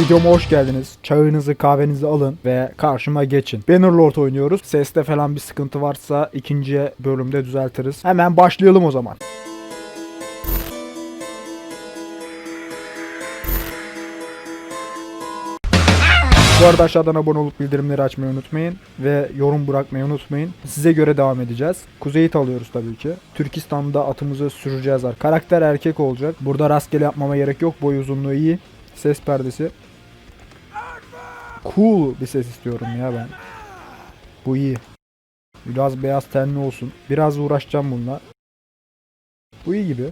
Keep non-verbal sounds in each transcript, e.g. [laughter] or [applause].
Videoma hoş geldiniz. Çayınızı kahvenizi alın ve karşıma geçin. Bannerlord oynuyoruz. Seste falan bir sıkıntı varsa ikinci bölümde düzeltiriz. Hemen başlayalım o zaman. Bu arada aşağıdan abone olup bildirimleri açmayı unutmayın ve yorum bırakmayı unutmayın. Size göre devam edeceğiz. Kuzeyit alıyoruz tabii ki. Türkistan'da atımızı süreceğiz. ar- Karakter erkek olacak. Burada rastgele yapmama gerek yok. Boy uzunluğu iyi. Ses perdesi. Cool bir ses istiyorum ya ben. Bu iyi. Biraz beyaz tenli olsun. Biraz uğraşacağım bununla. Bu iyi gibi.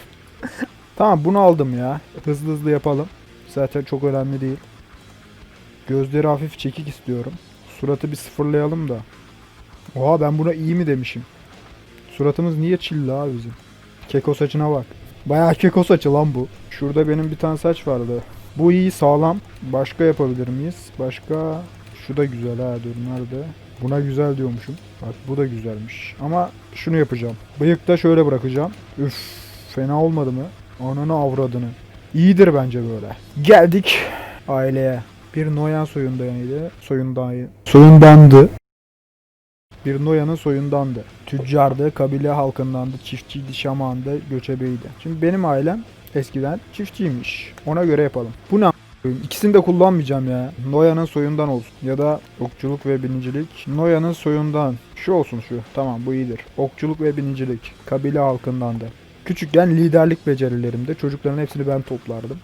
[laughs] tamam bunu aldım ya. Hızlı hızlı yapalım. Zaten çok önemli değil. Gözleri hafif çekik istiyorum. Suratı bir sıfırlayalım da. Oha ben buna iyi mi demişim. Suratımız niye çilli abi bizim? Keko saçına bak. Bayağı keko saçı lan bu. Şurada benim bir tane saç vardı. Bu iyi sağlam. Başka yapabilir miyiz? Başka... Şu da güzel ha dur nerede? Buna güzel diyormuşum. Bak bu da güzelmiş. Ama şunu yapacağım. Bıyık da şöyle bırakacağım. Üf fena olmadı mı? Ananı avradını. İyidir bence böyle. Geldik aileye. Bir Noyan soyundanıydı. Soyundan soyundandı. Bir Noyan'ın soyundandı. Tüccardı, kabile halkındandı, çiftçiydi, şamandı, göçebeydi. Şimdi benim ailem eskiden çiftçiymiş. Ona göre yapalım. Bu ne? İkisini de kullanmayacağım ya. Noyan'ın soyundan olsun. Ya da okçuluk ve binicilik. Noyan'ın soyundan. Şu olsun şu. Tamam bu iyidir. Okçuluk ve binicilik. Kabile halkındandı. Küçükken liderlik becerilerimde çocukların hepsini ben toplardım.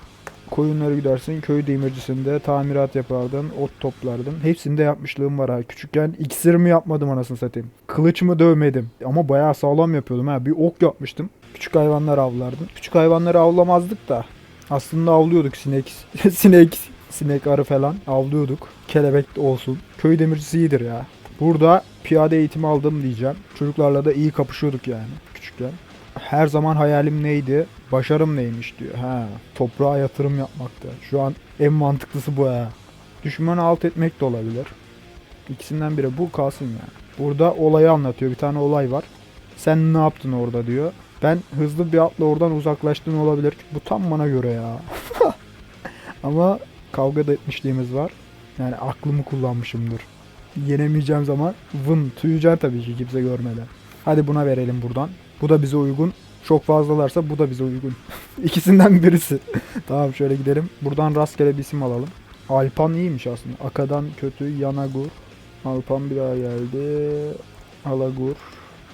Koyunları gidersin, köy demircisinde tamirat yapardın, ot toplardın. Hepsinde yapmışlığım var ha. Küçükken iksir mi yapmadım anasını satayım. Kılıç mı dövmedim. Ama bayağı sağlam yapıyordum ha. Bir ok yapmıştım. Küçük hayvanlar avlardım. Küçük hayvanları avlamazdık da. Aslında avlıyorduk sinek, [laughs] sinek, sinek arı falan avlıyorduk. Kelebek olsun. Köy demircisi iyidir ya. Burada piyade eğitimi aldım diyeceğim. Çocuklarla da iyi kapışıyorduk yani küçükken. Her zaman hayalim neydi? Başarım neymiş diyor. Ha, toprağa yatırım yapmakta. Şu an en mantıklısı bu ha. Düşmanı alt etmek de olabilir. İkisinden biri bu kalsın yani. Burada olayı anlatıyor. Bir tane olay var. Sen ne yaptın orada diyor. Ben hızlı bir atla oradan uzaklaştın olabilir. Bu tam bana göre ya. [laughs] Ama kavga da etmişliğimiz var. Yani aklımı kullanmışımdır. Yenemeyeceğim zaman vın tüyeceksin tabii ki kimse görmeden. Hadi buna verelim buradan. Bu da bize uygun. Çok fazlalarsa bu da bize uygun. [laughs] İkisinden birisi. [laughs] tamam şöyle gidelim. Buradan rastgele bir isim alalım. Alpan iyiymiş aslında. Aka'dan kötü Yanagur. Alpan bir daha geldi. Alagur.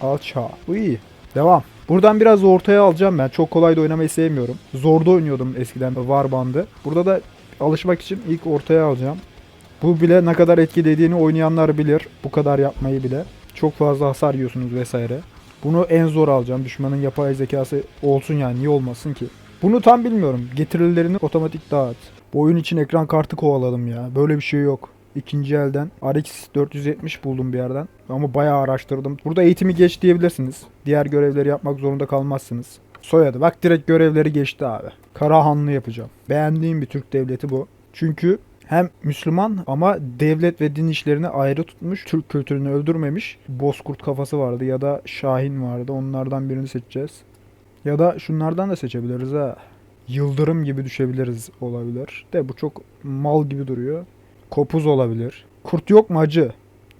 Alça. Bu iyi. Devam. Buradan biraz ortaya alacağım ben. Çok kolay da oynamayı sevmiyorum. Zorda oynuyordum eskiden var bandı. Burada da alışmak için ilk ortaya alacağım. Bu bile ne kadar etkilediğini oynayanlar bilir. Bu kadar yapmayı bile. Çok fazla hasar yiyorsunuz vesaire. Bunu en zor alacağım. Düşmanın yapay zekası olsun yani. Niye olmasın ki? Bunu tam bilmiyorum. Getirilerini otomatik dağıt. Bu oyun için ekran kartı kovaladım ya. Böyle bir şey yok. İkinci elden RX 470 buldum bir yerden. Ama bayağı araştırdım. Burada eğitimi geç diyebilirsiniz. Diğer görevleri yapmak zorunda kalmazsınız. Soyadı. Bak direkt görevleri geçti abi. Karahanlı yapacağım. Beğendiğim bir Türk devleti bu. Çünkü hem Müslüman ama devlet ve din işlerini ayrı tutmuş. Türk kültürünü öldürmemiş. Bozkurt kafası vardı ya da Şahin vardı. Onlardan birini seçeceğiz. Ya da şunlardan da seçebiliriz ha. Yıldırım gibi düşebiliriz olabilir. De bu çok mal gibi duruyor. Kopuz olabilir. Kurt yok mu acı?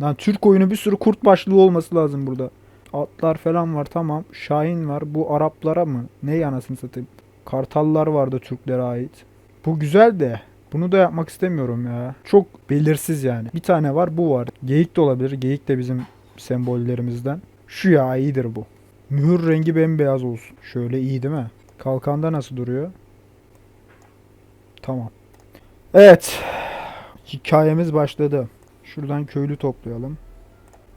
Lan Türk oyunu bir sürü kurt başlığı olması lazım burada. Atlar falan var tamam. Şahin var. Bu Araplara mı? Ne anasını satayım. Kartallar vardı Türklere ait. Bu güzel de bunu da yapmak istemiyorum ya. Çok belirsiz yani. Bir tane var bu var. Geyik de olabilir. Geyik de bizim sembollerimizden. Şu ya iyidir bu. Mühür rengi bembeyaz olsun. Şöyle iyi değil mi? Kalkanda nasıl duruyor? Tamam. Evet. Hikayemiz başladı. Şuradan köylü toplayalım.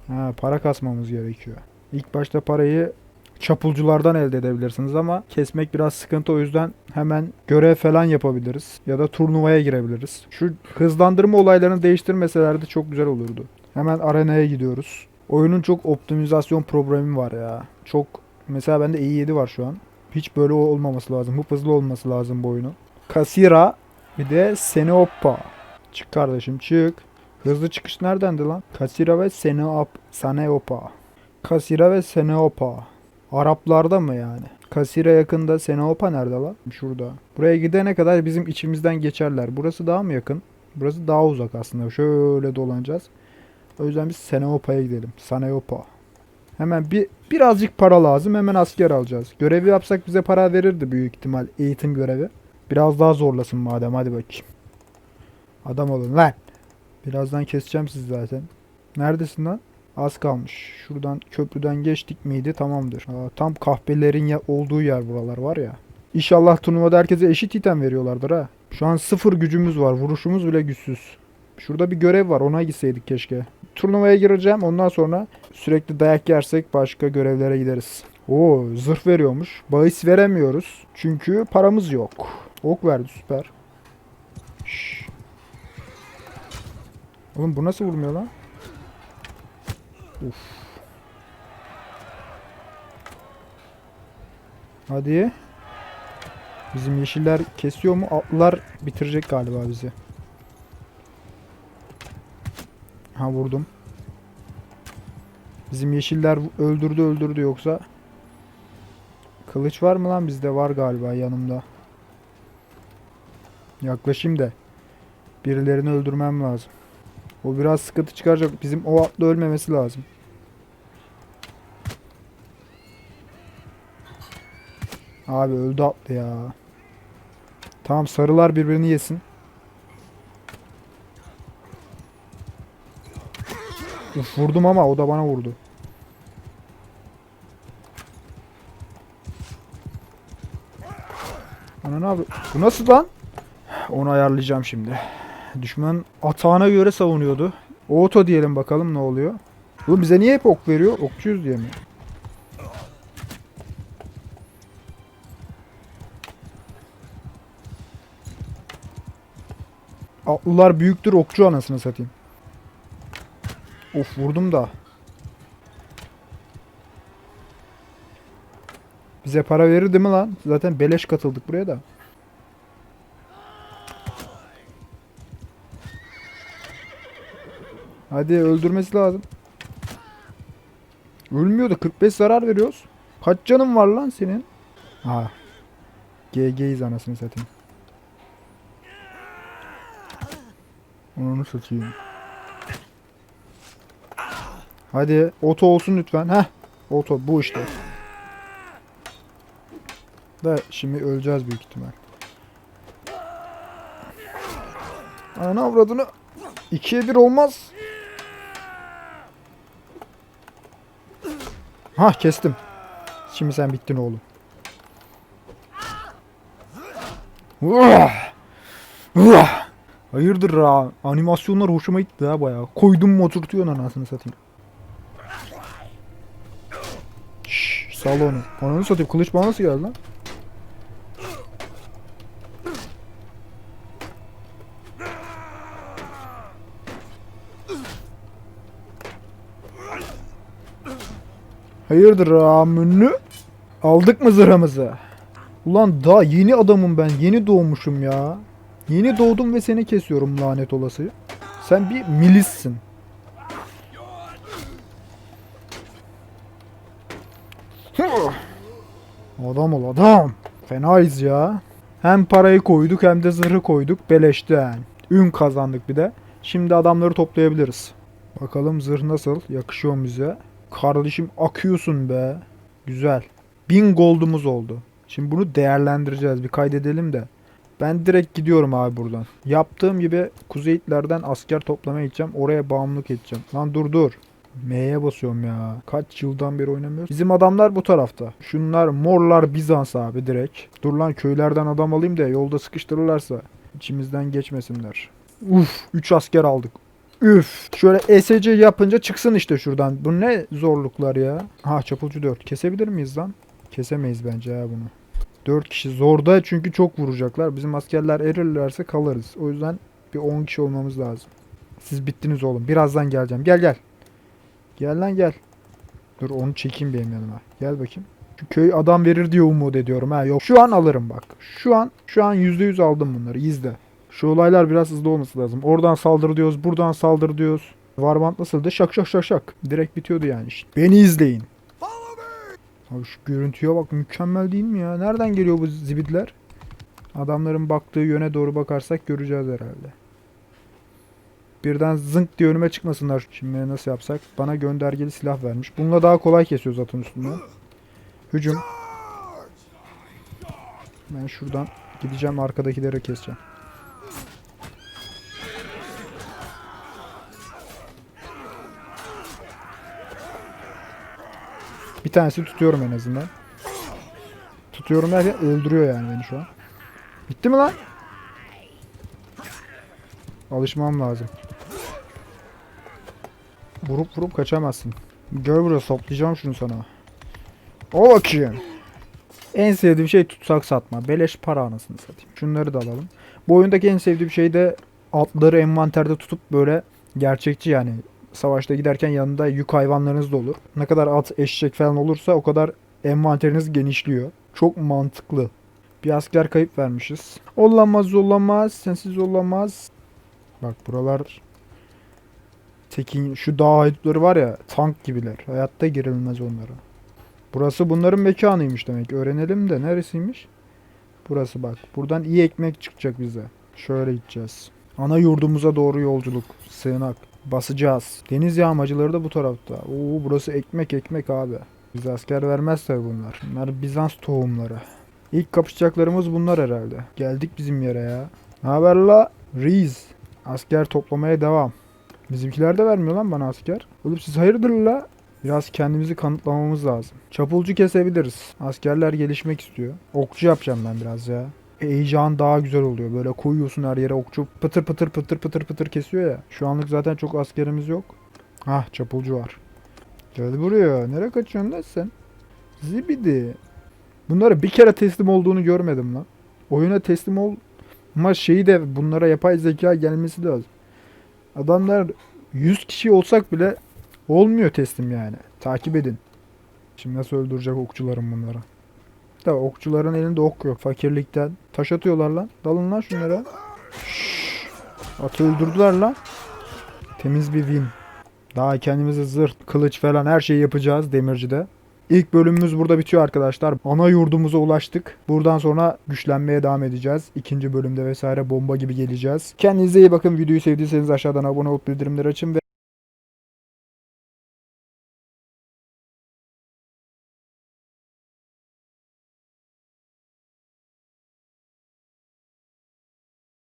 Ha, para kasmamız gerekiyor. İlk başta parayı çapulculardan elde edebilirsiniz ama kesmek biraz sıkıntı o yüzden hemen görev falan yapabiliriz ya da turnuvaya girebiliriz. Şu hızlandırma olaylarını değiştirmeselerdi çok güzel olurdu. Hemen arenaya gidiyoruz. Oyunun çok optimizasyon problemi var ya. Çok mesela bende i7 var şu an. Hiç böyle olmaması lazım. Hıp hızlı olması lazım bu oyunun. Kasira bir de Seneopa. Çık kardeşim çık. Hızlı çıkış neredendi lan? Kasira ve Seneop Saneopa. Kasira ve Seneopa. Araplarda mı yani? Kasire yakında Seneopa nerede lan? Şurada. Buraya gidene kadar bizim içimizden geçerler. Burası daha mı yakın? Burası daha uzak aslında. Şöyle dolanacağız. O yüzden biz Seneopa'ya gidelim. Saneopa. Hemen bir birazcık para lazım. Hemen asker alacağız. Görevi yapsak bize para verirdi büyük ihtimal. Eğitim görevi. Biraz daha zorlasın madem. Hadi bakayım. Adam olun lan. Birazdan keseceğim sizi zaten. Neredesin lan? Az kalmış. Şuradan köprüden geçtik miydi? Tamamdır. Aa, tam kahpelerin ya olduğu yer buralar var ya. İnşallah turnuvada herkese eşit item veriyorlardır ha. Şu an sıfır gücümüz var. Vuruşumuz bile güçsüz. Şurada bir görev var. Ona gitseydik keşke. Turnuvaya gireceğim. Ondan sonra sürekli dayak yersek başka görevlere gideriz. Oo zırh veriyormuş. Bahis veremiyoruz. Çünkü paramız yok. Ok verdi süper. Şşş. Oğlum bu nasıl vurmuyor lan? Uf. Hadi. Bizim yeşiller kesiyor mu? Atlılar bitirecek galiba bizi. Ha vurdum. Bizim yeşiller öldürdü öldürdü yoksa. Kılıç var mı lan bizde? Var galiba yanımda. Yaklaşayım da. Birilerini öldürmem lazım. O biraz sıkıntı çıkaracak. Bizim o atlı ölmemesi lazım. Abi öldü atlı ya. Tamam sarılar birbirini yesin. Uf, vurdum ama o da bana vurdu. Ana ne yapıyor? Bu nasıl lan? Onu ayarlayacağım şimdi. Düşman atağına göre savunuyordu. Oto diyelim bakalım ne oluyor. Oğlum bize niye hep ok veriyor? Okçuyuz diye mi? Atlılar büyüktür okçu anasını satayım. Of vurdum da. Bize para verir değil mi lan? Zaten beleş katıldık buraya da. Hadi öldürmesi lazım. Ölmüyor da 45 zarar veriyoruz. Kaç canın var lan senin? Ha. GG'yiz anasını satayım. Onu satayım. Hadi oto olsun lütfen. Heh. Oto bu işte. Da şimdi öleceğiz büyük ihtimal. Ana avradını. İkiye bir olmaz. Ha kestim. Şimdi sen bittin oğlum. Uah! Uah! Hayırdır ha? Animasyonlar hoşuma gitti ha bayağı. Koydum mu oturtuyorsun anasını satayım. Şşş sal onu. Ananı satayım kılıç bana nasıl geldi lan? Hayırdır ramünü? Aldık mı zırhımızı? Ulan daha yeni adamım ben. Yeni doğmuşum ya. Yeni doğdum ve seni kesiyorum lanet olası. Sen bir milissin. Adam ol adam. Fenayız ya. Hem parayı koyduk hem de zırhı koyduk. Beleşten. Ün kazandık bir de. Şimdi adamları toplayabiliriz. Bakalım zırh nasıl? Yakışıyor mu bize? Kardeşim akıyorsun be. Güzel. 1000 gold'umuz oldu. Şimdi bunu değerlendireceğiz. Bir kaydedelim de. Ben direkt gidiyorum abi buradan. Yaptığım gibi Kuzeyitlerden asker toplamaya gideceğim. Oraya bağımlılık edeceğim. Lan dur dur. M'ye basıyorum ya. Kaç yıldan beri oynamıyoruz. Bizim adamlar bu tarafta. Şunlar morlar Bizans abi direkt. Dur lan köylerden adam alayım da yolda sıkıştırırlarsa içimizden geçmesinler. Uf 3 asker aldık. Üf. Şöyle ESC yapınca çıksın işte şuradan. Bu ne zorluklar ya. Ha çapulcu 4. Kesebilir miyiz lan? Kesemeyiz bence ya bunu. 4 kişi zorda çünkü çok vuracaklar. Bizim askerler erirlerse kalırız. O yüzden bir 10 kişi olmamız lazım. Siz bittiniz oğlum. Birazdan geleceğim. Gel gel. Gel lan gel. Dur onu çekeyim benim yanıma. Gel bakayım. Şu köy adam verir diye umut ediyorum ha. Yok şu an alırım bak. Şu an şu an %100 aldım bunları. İzle. Şu olaylar biraz hızlı olması lazım. Oradan saldır diyoruz, buradan saldır diyoruz. Warband nasıldı? Şak şak şak şak. Direkt bitiyordu yani. Beni izleyin. Abi şu görüntüye bak mükemmel değil mi ya? Nereden geliyor bu zibidler? Adamların baktığı yöne doğru bakarsak göreceğiz herhalde. Birden zınk diye önüme çıkmasınlar. Şimdi nasıl yapsak? Bana göndergeli silah vermiş. Bununla daha kolay kesiyoruz atın üstünden. Hücum. Ben şuradan gideceğim arkadakileri keseceğim. Bir tanesi tutuyorum en azından. Tutuyorum derken öldürüyor yani beni şu an. Bitti mi lan? Alışmam lazım. Vurup vurup kaçamazsın. Gel buraya toplayacağım şunu sana. O bakayım. En sevdiğim şey tutsak satma. Beleş para anasını satayım. Şunları da alalım. Bu oyundaki en sevdiğim şey de atları envanterde tutup böyle gerçekçi yani. Savaşta giderken yanında yük hayvanlarınız da olur. Ne kadar at, eşek falan olursa o kadar envanteriniz genişliyor. Çok mantıklı. Bir asker kayıp vermişiz. Olamaz olamaz. Sensiz olamaz. Bak buralar Tekin şu dağ haydutları var ya tank gibiler. Hayatta girilmez onlara. Burası bunların mekanıymış demek. Öğrenelim de neresiymiş? Burası bak. Buradan iyi ekmek çıkacak bize. Şöyle gideceğiz. Ana yurdumuza doğru yolculuk. Sığınak. Basacağız. Deniz yağmacıları da bu tarafta. Oo burası ekmek ekmek abi. Bize asker vermez tabi bunlar. Bunlar Bizans tohumları. İlk kapışacaklarımız bunlar herhalde. Geldik bizim yere ya. Ne haber la? Reis. Asker toplamaya devam. Bizimkiler de vermiyor lan bana asker. Oğlum siz hayırdır la? Biraz kendimizi kanıtlamamız lazım. Çapulcu kesebiliriz. Askerler gelişmek istiyor. Okçu yapacağım ben biraz ya. Heyecan daha güzel oluyor. Böyle koyuyorsun her yere okçu pıtır pıtır pıtır pıtır pıtır kesiyor ya. Şu anlık zaten çok askerimiz yok. Hah çapulcu var. Gel buraya. Nereye kaçıyorsun lan sen? Zibidi. Bunları bir kere teslim olduğunu görmedim lan. Oyuna teslim ol ama şeyi de bunlara yapay zeka gelmesi lazım. Adamlar 100 kişi olsak bile olmuyor teslim yani. Takip edin. Şimdi nasıl öldürecek okçularım bunları? Tabi okçuların elinde ok yok fakirlikten. Taş atıyorlar lan. Dalın lan şunlara. Atı öldürdüler lan. Temiz bir win. Daha kendimize zırh, kılıç falan her şeyi yapacağız demircide. İlk bölümümüz burada bitiyor arkadaşlar. Ana yurdumuza ulaştık. Buradan sonra güçlenmeye devam edeceğiz. İkinci bölümde vesaire bomba gibi geleceğiz. Kendinize iyi bakın. Videoyu sevdiyseniz aşağıdan abone olup bildirimleri açın ve